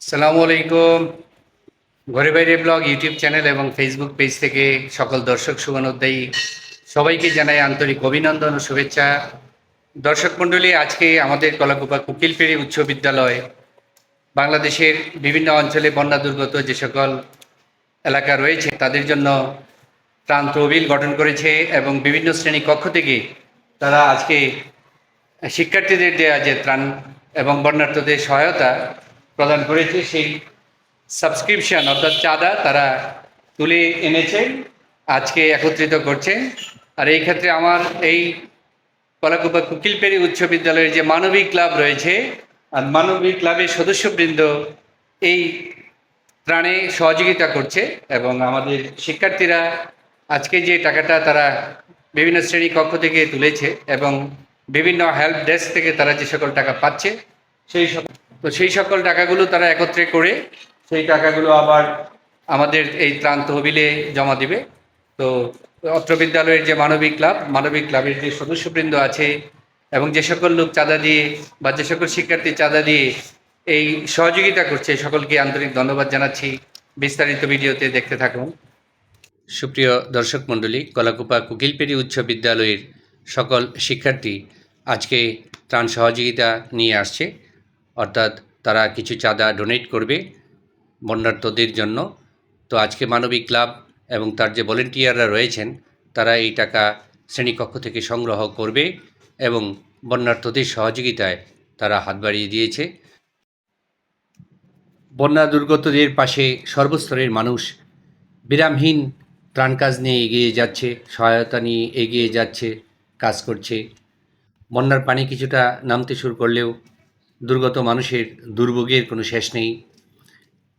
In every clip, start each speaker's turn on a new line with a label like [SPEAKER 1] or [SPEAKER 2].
[SPEAKER 1] সালামু আলাইকুম। Ghore Baire blog, YouTube channel এবং ফেসবুক পেজ থেকে সকল দর্শক শুভানুদ্দায়ী সবাইকে জানাই আন্তরিক অভিনন্দন ও শুভেচ্ছা। দর্শক মণ্ডলী, আজকে আমাদের কলাকুপা কুকিলপেড়ি উচ্চ বিদ্যালয়, বাংলাদেশের বিভিন্ন অঞ্চলে বন্যা দুর্গত যে সকল এলাকা রয়েছে, তাদের জন্য ত্রাণ তহবিল গঠন করেছে এবং বিভিন্ন শ্রেণি কক্ষ থেকে তারা আজকে শিক্ষার্থীদের দেওয়া যে ত্রাণ এবং বন্যার্থদের সহায়তা প্রদান করেছে, সেই সাবস্ক্রিপশন অর্থাৎ চাঁদা তারা তুলে এনেছে, আজকে একত্রিত করছে। আর এই ক্ষেত্রে আমার এই কলাকুপা কুকিলপেরি উচ্চ বিদ্যালয়ের যে মানবিক ক্লাব রয়েছে, আর মানবিক ক্লাবের সদস্যবৃন্দ এই প্রাণে সহযোগিতা করছে এবং আমাদের শিক্ষার্থীরা আজকে যে টাকাটা তারা বিভিন্ন শ্রেণি কক্ষ থেকে তুলেছে এবং বিভিন্ন হেল্প ডেস্ক থেকে তারা যে সকল টাকা পাচ্ছে, সেই সকল তো সেই সকল টাকাগুলো তারা একত্রে করে সেই টাকাগুলো আবার আমাদের এই ত্রাণ তহবিলে জমা দিবে। তো অত্র বিদ্যালয়ের যে মানবিক ক্লাব, মানবিক ক্লাবের যে সদস্যবৃন্দ আছে এবং যে সকল লোক চাঁদা দিয়ে বা যে সকল শিক্ষার্থী চাঁদা দিয়ে এই সহযোগিতা করছে, সকলকে আন্তরিক ধন্যবাদ জানাচ্ছি। বিস্তারিত ভিডিওতে দেখতে থাকুন। সুপ্রিয় দর্শক মণ্ডলী, কলাকুপা কুকিলপেরি উচ্চ বিদ্যালয়ের সকল শিক্ষার্থী আজকে ত্রাণ সহযোগিতা নিয়ে আসছে। অর্থাৎ তারা কিছু চাঁদা ডোনেট করবে বন্যার্থদের জন্য। তো আজকে মানবিক ক্লাব এবং তার যে ভলেন্টিয়াররা রয়েছেন, তারা এই টাকা শ্রেণীকক্ষ থেকে সংগ্রহ করবে এবং বন্যার্থদের সহযোগিতায় তারা হাত বাড়িয়ে দিয়েছে। বন্যা দুর্গতদের পাশে সর্বস্তরের মানুষ বিরামহীন ত্রাণ কাজ নিয়ে এগিয়ে যাচ্ছে, সহায়তা নিয়ে এগিয়ে যাচ্ছে, কাজ করছে। বন্যার পানি কিছুটা নামতে শুরু করলেও দুর্গত মানুষের দুর্ভোগের কোনো শেষ নেই।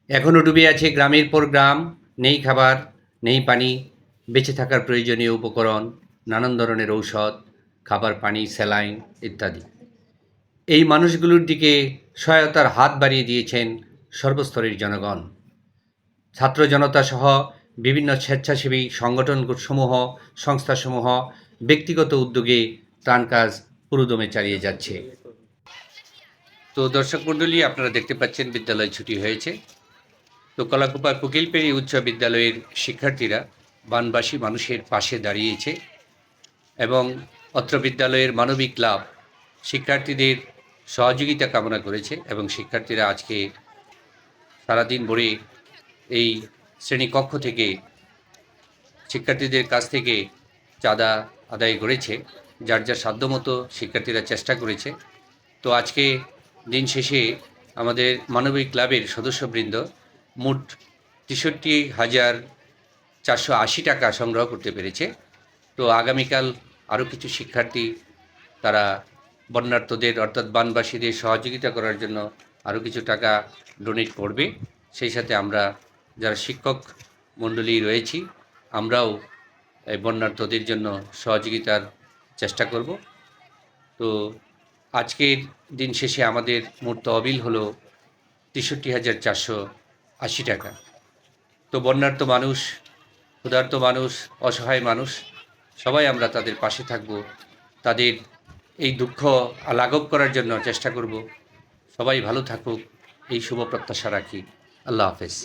[SPEAKER 1] এখনও ডুবে আছে গ্রামের পর গ্রাম, নেই খাবার, নেই পানি, বেঁচে থাকার প্রয়োজনীয় উপকরণ, নানান ধরনের ঔষধ, খাবার, পানি, স্যালাইন ইত্যাদি। এই মানুষগুলোর দিকে সহায়তার হাত বাড়িয়ে দিয়েছেন সর্বস্তরের জনগণ। ছাত্র জনতা সহ বিভিন্ন স্বেচ্ছাসেবী সংগঠনসমূহ, সংস্থাসমূহ ব্যক্তিগত উদ্যোগে ত্রাণ কাজ পুরোদমে চালিয়ে যাচ্ছে। তো দর্শক মণ্ডলী, আপনারা দেখতে পাচ্ছেন বিদ্যালয় ছুটি হয়েছে। তো কলাকুপা কুকিলপেরি উচ্চ বিদ্যালয়ের শিক্ষার্থীরা বানবাসী মানুষের পাশে দাঁড়িয়েছে এবং অত্র বিদ্যালয়ের মানবিক ক্লাব শিক্ষার্থীদের সহযোগিতা কামনা করেছে এবং শিক্ষার্থীরা আজকে সারাদিন ভরে এই শ্রেণীকক্ষ থেকে শিক্ষার্থীদের কাছ থেকে চাঁদা আদায় করেছে, যার যার সাধ্যমতো শিক্ষার্থীরা চেষ্টা করেছে। তো আজকে দিন শেষে আমাদের মানবিক ক্লাবের সদস্যবৃন্দ মোট তেষট্টি হাজার চারশো আশি টাকা সংগ্রহ করতে পেরেছে। তো আগামীকাল আরও কিছু শিক্ষার্থী তারা বন্যার্থদের অর্থাৎ বানবাসীদের সহযোগিতা করার জন্য আরও কিছু টাকা ডোনেট করবে। সেই সাথে আমরা যারা শিক্ষক মণ্ডলী রয়েছি, আমরাও এই বন্যার্থদের জন্য সহযোগিতার চেষ্টা করব। তো আজকের দিন শেষে আমাদের মোট তহবিল হলো তেষট্টি হাজার চারশো আশি টাকা। তো বন্যার্থ মানুষ, ক্ষুধার্ত মানুষ, অসহায় মানুষ, সবাই আমরা তাদের পাশে থাকব। তাদের এই দুঃখ লাঘব করার জন্য চেষ্টা করব। সবাই ভালো থাকুক, এই শুভ প্রত্যাশা রাখি। আল্লাহ হাফেজ।